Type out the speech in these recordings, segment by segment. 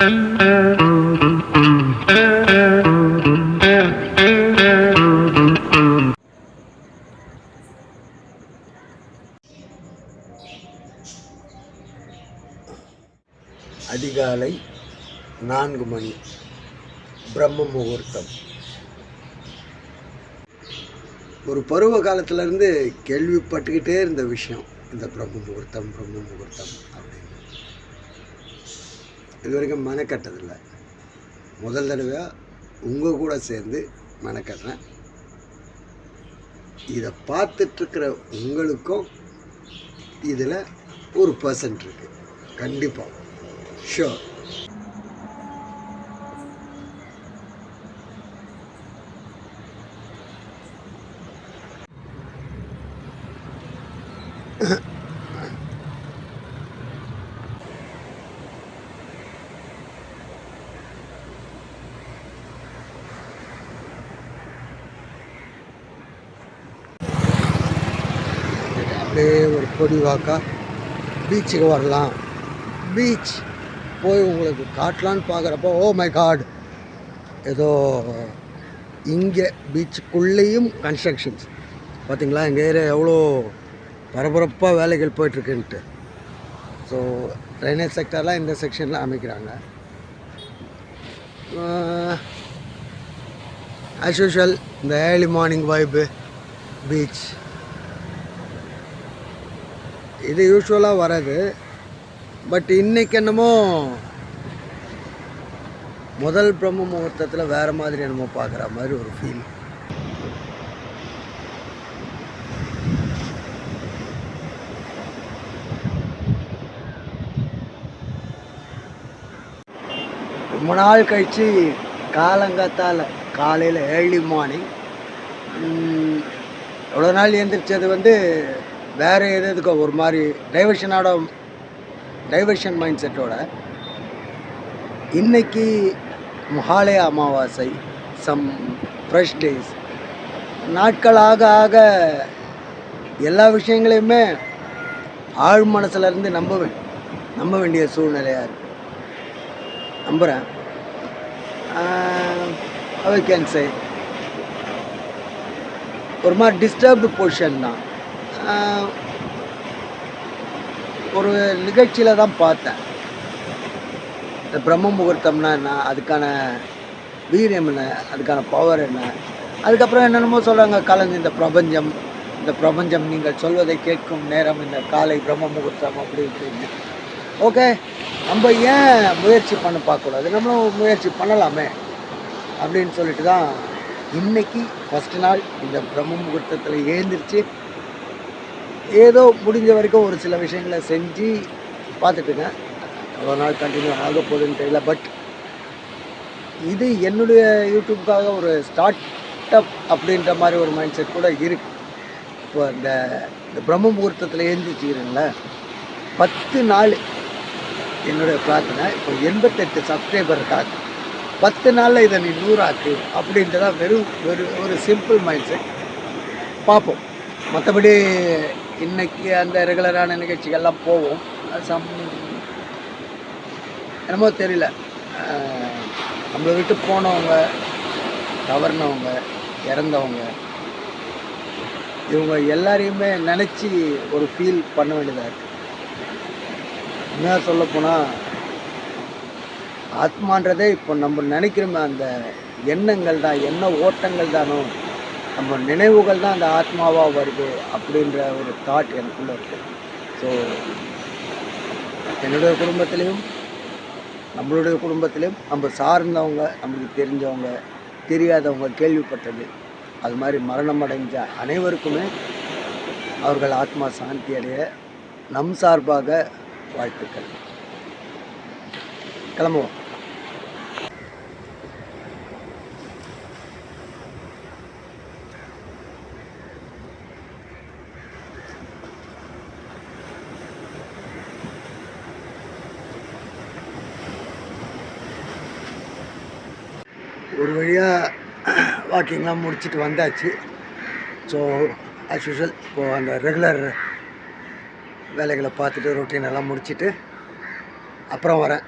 அதிகாலை நான்கு மணி. பிரம்ம முகூர்த்தம். ஒரு பருவ காலத்திலேருந்து கேள்விப்பட்டுக்கிட்டே இருந்த விஷயம் இந்த பிரம்ம முகூர்த்தம் பிரம்ம முகூர்த்தம் அப்படின்னு. இது வரைக்கும் மனக்கட்டதில்லை முதல் தடவையாக உங்கள் கூட சேர்ந்து மனக்கட்டுறேன் இதை பார்த்துட்ருக்கிற உங்களுக்கும் இதில் ஒரு பர்சன்ட் இருக்குது கண்டிப்பாக ஷோர் அப்படியே ஒரு பொடி வாக்கா பீச்சுக்கு வரலாம். பீச் போய் உங்களுக்கு காட்டலான்னு பார்க்குறப்போ ஓ oh மை காட் ஏதோ இங்கே பீச்சுக்குள்ளேயும் கன்ஸ்ட்ரக்ஷன்ஸ் பார்த்தீங்களா எங்கள் ஏரியா எவ்வளோ பரபரப்பாக வேலைகள் போயிட்டுருக்குன்ட்டு. ஸோ ட்ரைனேஜ் செக்டர்லாம் இந்த செக்ஷனில் அமைக்கிறாங்க. ஆஸ் யூஷுவல் இந்த ஏர்லி மார்னிங் வைப்பு பீச் இது யூஸ்வலாக வராது. பட் இன்னைக்கு என்னமோ முதல் பிரம்ம முகூர்த்தத்தில் வேறு மாதிரி என்னமோ பார்க்குற மாதிரி ஒரு ஃபீல் ரொம்ப நாள் கழித்து காலங்காத்தால் காலையில் ஏர்லி மார்னிங் எவ்வளோ நாள் எழுந்திரிச்சது வந்து வேறு எது எதுக்கோ ஒரு மாதிரி டைவர்ஷனோட டைவர்ஷன் மைண்ட் செட்டோட இன்னைக்கு மகாலய அமாவாசை சம் ஃப்ரெஷ் டேஸ் நாட்கள் ஆக ஆக எல்லா விஷயங்களையுமே ஆழ் மனசுலேருந்து நம்ப நம்ப வேண்டிய சூழ்நிலையாக இருக்கு. நம்புகிறேன் ஐ கேன் சே ஒரு மாதிரி டிஸ்டர்ப்டு பொசிஷன் தான். ஒரு நிகழ்ச்சியில் தான் பார்த்தேன். இந்த பிரம்ம முகூர்த்தம்னா என்ன அதுக்கான வீரியம் என்ன அதுக்கான பவர் என்ன? அதுக்கப்புறம் என்னென்னமோ சொல்கிறாங்க கலந்து இந்த பிரபஞ்சம் இந்த பிரபஞ்சம் நீங்கள் சொல்வதை கேட்கும் நேரம் இந்த காலை பிரம்ம முகூர்த்தம் அப்படி இப்படின்னு ஓகே நம்ம ஏன் முயற்சி பண்ண பார்க்கக்கூடாது? நம்மளும் முயற்சி பண்ணலாமே அப்படின்னு சொல்லிட்டு தான் இன்னைக்கு ஃபஸ்ட் நாள் இந்த பிரம்ம முகூர்த்தத்தில் ஏந்திரிச்சு ஏதோ முடிஞ்ச வரைக்கும் ஒரு சில விஷயங்களை செஞ்சு பார்த்துட்டுங்க அவ்வளோ நாள் கண்டினியூ ஆக போகுதுன்னு தெரியல. பட் இது என்னுடைய யூடியூப்காக ஒரு ஸ்டார்ட் அப் அப்படின்ற மாதிரி ஒரு மைண்ட் செட் கூட இருக்கு. இப்போ இந்த இந்த பிரம்ம முகூர்த்தத்தில் எழுந்திரிச்சுக்கிறீங்கள பத்து நாள் என்னுடைய பிரார்த்தனை. இப்போ எண்பத்தெட்டு சப்ஸ்கிரைபர் இருக்காங்க. பத்து நாளில் இதை நீ நூறாக்கு அப்படின்றதான் வெறும் வெறும் ஒரு சிம்பிள் மைண்ட் செட் பார்ப்போம். மற்றபடி இன்னைக்கு அந்த ரெகுலரான நிகழ்ச்சிகள்லாம் போவோம் சம் என்னமோ தெரியல. நம்மளை விட்டு போனவங்க தவறினவங்க இறந்தவங்க இவங்க எல்லாரையுமே நினச்சி ஒரு ஃபீல் பண்ண வேண்டியதாக இருக்குது என்ன சொல்லப்போனால் ஆத்மான்றதே இப்போ நம்ம நினைக்கிறோமே அந்த எண்ணங்கள் தான் எண்ண ஓட்டங்கள் தானோ நம்ம நினைவுகள் தான் அந்த ஆத்மாவாக வருது அப்படின்ற ஒரு தாட் எனக்குள்ளே இருக்குது ஸோ என்னுடைய குடும்பத்திலையும் நம்மளுடைய குடும்பத்திலையும் நம்ம சார்ந்தவங்க நம்மளுக்கு தெரிஞ்சவங்க தெரியாதவங்க கேள்விப்பட்டது. அது மாதிரி மரணம் அடைஞ்ச அனைவருக்குமே அவர்கள் ஆத்மா சாந்தி அடைய நம் சார்பாக வாழ்த்துக்கள். கிளம்புவோம். ஒரு வழியாக வாக்கிங்லாம் முடிச்சுட்டு வந்தாச்சு. ஸோ ஆஸ் யூஷுவல் இப்போது அந்த ரெகுலர் வேலைகளை பார்த்துட்டு ரொட்டீன் எல்லாம் முடிச்சுட்டு அப்புறம் வரேன்.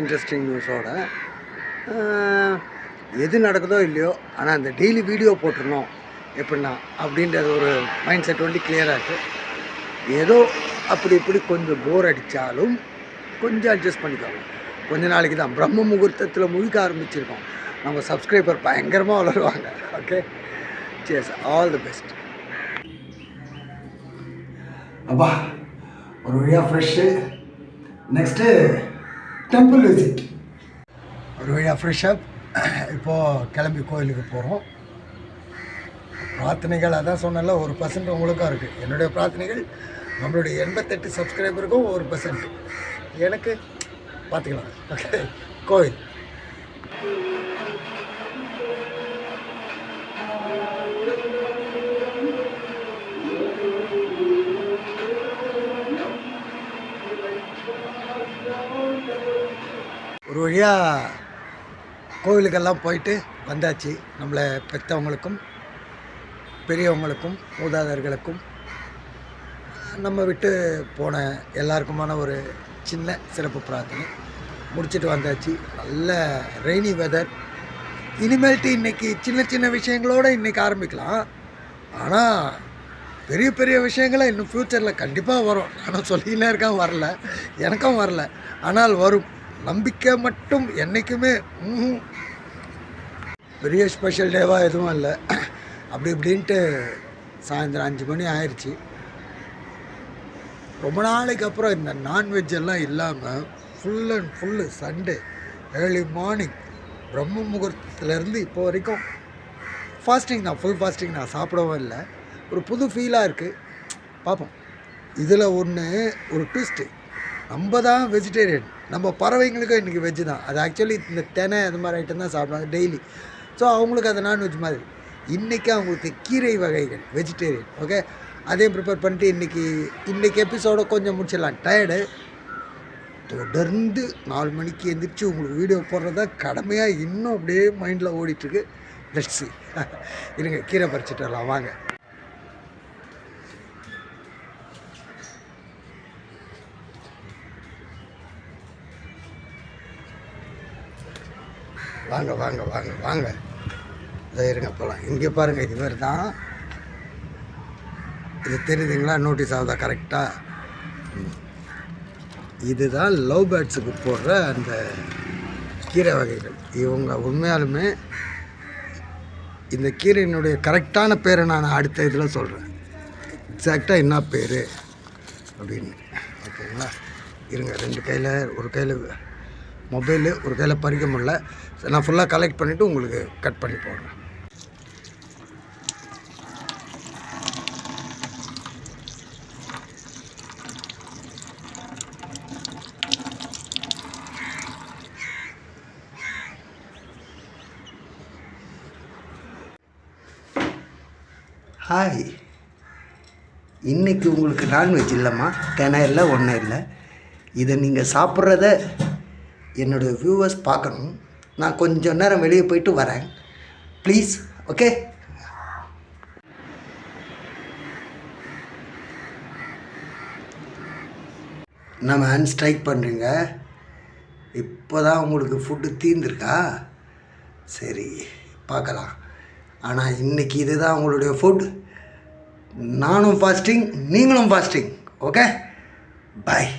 இன்ட்ரெஸ்டிங் நியூஸோட எது நடக்குதோ இல்லையோ ஆனால் அந்த டெய்லி வீடியோ போட்டுருணும் எப்படின்னா அப்படின்றது ஒரு மைண்ட் செட் வந்து கிளியராக இருக்குது ஏதோ அப்படி இப்படி கொஞ்சம் போர் அடித்தாலும் கொஞ்சம் அட்ஜஸ்ட் பண்ணிக்கோங்க. கொஞ்ச நாளைக்கு தான். பிரம்ம முகூர்த்தத்தில் முழுக்க ஆரம்பிச்சிருக்கோம். நம்ம சப்ஸ்கிரைபர் பயங்கரமாக வளருவாங்க. ஓகே சேஸ் ஆல் தி பெஸ்ட் அப்பா ஒரு வழியாக ஃப்ரெஷ்ஷு நெக்ஸ்ட்டு டெம்பிள் விசிட் ஒரு வழியாக ஃப்ரெஷ்ஷப் இப்போது கிளம்பி கோயிலுக்கு போகிறோம் பிரார்த்தனைகள் அதான் சொன்னல ஒரு பர்சன்ட் உங்களுக்கும் இருக்குது என்னுடைய பிரார்த்தனைகள் நம்மளுடைய எண்பத்தெட்டு சப்ஸ்கிரைபருக்கும் ஒரு பர்சன்ட் எனக்கு பார்த்துக்கலாம். ஓகே கோயில் ஒரு வழியாக கோவிலுக்கெல்லாம் போயிட்டு வந்தாச்சு. நம்மளை பெற்றவங்களுக்கும் பெரியவங்களுக்கும் மூதாதர்களுக்கும் நம்ம விட்டு போன எல்லாருக்குமான ஒரு சின்ன சிறப்பு பிரார்த்தனை. முடிச்சுட்டு வந்தாச்சு. நல்ல ரெய்னி வெதர் இனிமேல்ட்டு இன்றைக்கி சின்ன சின்ன விஷயங்களோடு இன்றைக்கி ஆரம்பிக்கலாம். ஆனால் பெரிய பெரிய விஷயங்களை இன்னும் ஃப்யூச்சரில் கண்டிப்பாக வரும். ஆனால் சொல்லிக்கினே இருக்கான் வரல. எனக்கும் வரல. ஆனால் வரும். நம்பிக்கை மட்டும் என்றைக்குமே பெரிய ஸ்பெஷல் டேவாக எதுவும் இல்லை. அப்படி இப்படின்ட்டு சாயந்தரம் அஞ்சு மணி ஆயிடுச்சு ரொம்ப நாளைக்கு அப்புறம் இந்த நான்வெஜ் எல்லாம் இல்லாமல் full and full Sunday early morning பிரம்ம முகூர்த்தத்துலேருந்து இப்போ வரைக்கும் ஃபாஸ்டிங் தான் ஃபுல் ஃபாஸ்டிங் நான் சாப்பிடவும் இல்லை. ஒரு புது ஃபீலாக இருக்குது பார்ப்போம் இதில் ஒன்று ஒரு ட்விஸ்ட்டு நம்ம தான் வெஜிடேரியன் நம்ம பறவைங்களுக்கும் இன்றைக்கி வெஜ்ஜு தான். அது ஆக்சுவலி இந்த தெனை அது மாதிரி ஐட்டம் தான் சாப்பிடுவாங்க டெய்லி ஸோ அவங்களுக்கு அது நான்வெஜ் மாதிரி. இன்றைக்கி அவங்களுக்கு கீரை வகைகள் வெஜிடேரியன் ஓகே அதையும் ப்ரிப்பேர் பண்ணிட்டு இன்றைக்கி இன்றைக்கி எபிசோட கொஞ்சம் முடிச்சிடலாம். டயர்டு தொடர்ந்து நாலு மணிக்கு எந்திரிச்சு உங்களுக்கு வீடியோ போடுறத கடமையாக இன்னும் அப்படியே மைண்டில் ஓடிட்டுருக்கு லட்சி இருங்க கீரை பறிச்சுட்டு வரலாம். வாங்க. வாங்க வாங்க வாங்க வாங்க. இதை இருங்க போகலாம் இங்கே பாருங்கள் இவர் தான். இது தெரியுதுங்களா? நோட்டீஸ் ஆகுதா? கரெக்டாக இதுதான் லவ் பேர்ட்ஸுக்கு போடுற அந்த கீரை வகைகள். இவங்க உண்மையாலுமே இந்த கீரையினுடைய கரெக்டான பேரை நான் அடுத்த இதில் சொல்கிறேன் எக்ஸாக்டாக என்ன பேர்? அப்படின்னு. ஓகேங்களா இருங்க ரெண்டு கையில் ஒரு கையில் மொபைலு ஒரு கையில் பறிக்க முடியல. சரி, நான் ஃபுல்லாக கலெக்ட் பண்ணிவிட்டு உங்களுக்கு கட் பண்ணி போடுறேன். ஹாய் இன்றைக்கி உங்களுக்கு நான்வெஜ் இல்லைம்மா. தினை இல்லை ஒன்றும் இல்லை. இதை நீங்கள் சாப்பிட்றத என்னோடய வியூவர்ஸ் பார்க்கணும். நான் கொஞ்சம் நேரம் வெளியே போயிட்டு வரேன். ப்ளீஸ் ஓகே நம்ம அன்ஸ்ட்ரைக் பண்ணுறீங்க இப்போ தான் உங்களுக்கு ஃபுட்டு தீர்ந்துருக்கா? சரி பார்க்கலாம். ஆனால் இன்றைக்கி இதுதான் உங்களுடைய ஃபுட் நானும் ஃபாஸ்டிங் நீங்களும் fasting okay bye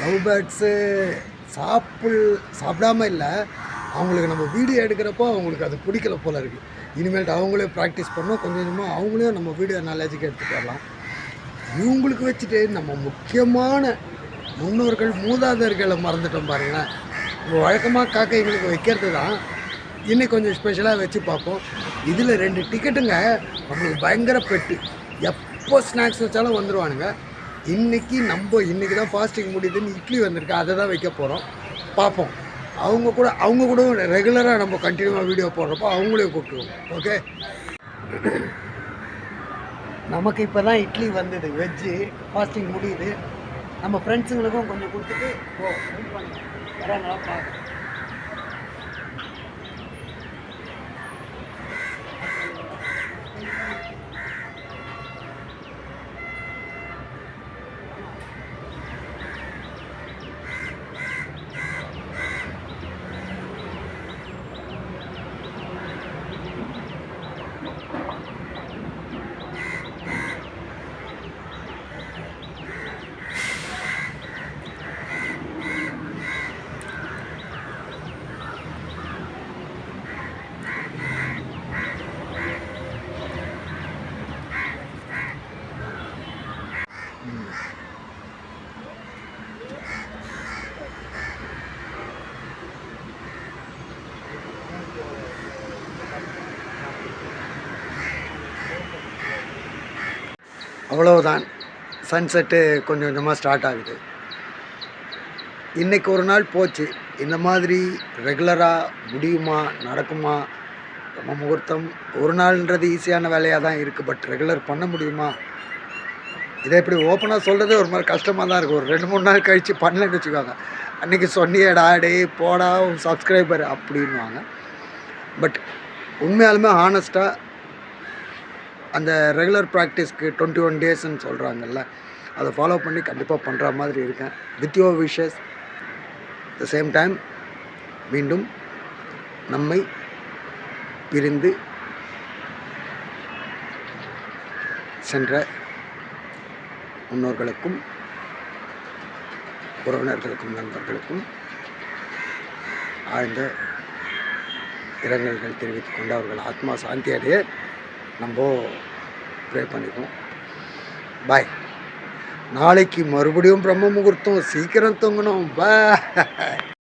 love birds சாப்பிள் சாப்பிடாம இல்லை. அவங்களுக்கு நம்ம வீடியோ எடுக்கிறப்போ அவங்களுக்கு அது பிடிக்கல போல இருக்குது இனிமேல்ட்டு அவங்களே ப்ராக்டிஸ் பண்ணோம் கொஞ்சம் கொஞ்சமாக அவங்களையும் நம்ம வீடியோ நாலேஜுக்கு எடுத்துகிட்டு வரலாம். இவங்களுக்கு வச்சுட்டு நம்ம முக்கியமான முன்னோர்கள் மூதாதையர்களை மறந்துட்டோம் பாருங்களேன். நம்ம வழக்கமாக காக்கைங்களுக்கு வைக்கிறது தான் இன்னைக்கு கொஞ்சம் ஸ்பெஷலாக வச்சு பார்ப்போம். இதில் ரெண்டு டிக்கெட்டுங்க நம்மளுக்கு பயங்கர பெட்டு. எப்போ ஸ்நாக்ஸ் வச்சாலும் வந்துடுவானுங்க இன்றைக்கி நம்ம இன்றைக்கி தான் ஃபாஸ்டிங் முடியுதுன்னு இட்லி வந்திருக்கு. அதை தான் வைக்க போகிறோம் பார்ப்போம். அவங்க கூட அவங்க கூட ரெகுலராக நம்ம கண்டினியூவாக வீடியோ போடுறப்போ அவங்களையும் கூப்பிட்டுருவோம். ஓகே நமக்கு இப்போ தான் இட்லி வந்தது வெஜ்ஜு ஃபாஸ்டிங் முடியுது. நம்ம ஃப்ரெண்ட்ஸுங்களுக்கும் கொஞ்சம் கொடுத்துட்டு போ வெயிட் பண்ணுங்க வராங்களா அவ்வளவுதான். சன்செட்டு கொஞ்சம் கொஞ்சமாக ஸ்டார்ட் ஆகுது. இன்றைக்கு ஒரு நாள் போச்சு. இந்த மாதிரி ரெகுலராக முடியுமா நடக்குமா நம்ம முகூர்த்தம் ஒரு நாள்ன்றது ஈஸியான வேலையாக தான் இருக்குது பட் ரெகுலர் பண்ண முடியுமா? இதை இப்படி ஓப்பனாக சொல்கிறதே ஒரு மாதிரி கஷ்டமாக தான் இருக்கும் ஒரு ரெண்டு மூணு நாள் கழித்து பண்ணலன்னு வச்சுக்கோங்க. அன்றைக்கி சொன்னியடா டே போடா உன் சப்ஸ்கிரைபர் அப்படின்வாங்க பட் உண்மையாலுமே ஹானஸ்ட்டாக அந்த ரெகுலர் ப்ராக்டிஸ்க்கு டுவெண்ட்டி ஒன் டேஸ்ன்னு சொல்கிறாங்கல்ல அதை ஃபாலோ பண்ணி கண்டிப்பாக பண்ணுற மாதிரி இருக்கேன். With your wishes the same time மீண்டும் நம்மை பிரிந்து சென்ற முன்னோர்களுக்கும் உறவினர்களுக்கும் நண்பர்களுக்கும் ஆழ்ந்த இரங்கல்கள் தெரிவித்துக் கொண்டு அவர்கள் ஆத்மா சாந்தி அடைய நம்ம ப்ரே பண்ணிக்குவோம் பாய் நாளைக்கு மறுபடியும் பிரம்ம முகூர்த்தம். சீக்கிரம் தூங்கணும். பாய்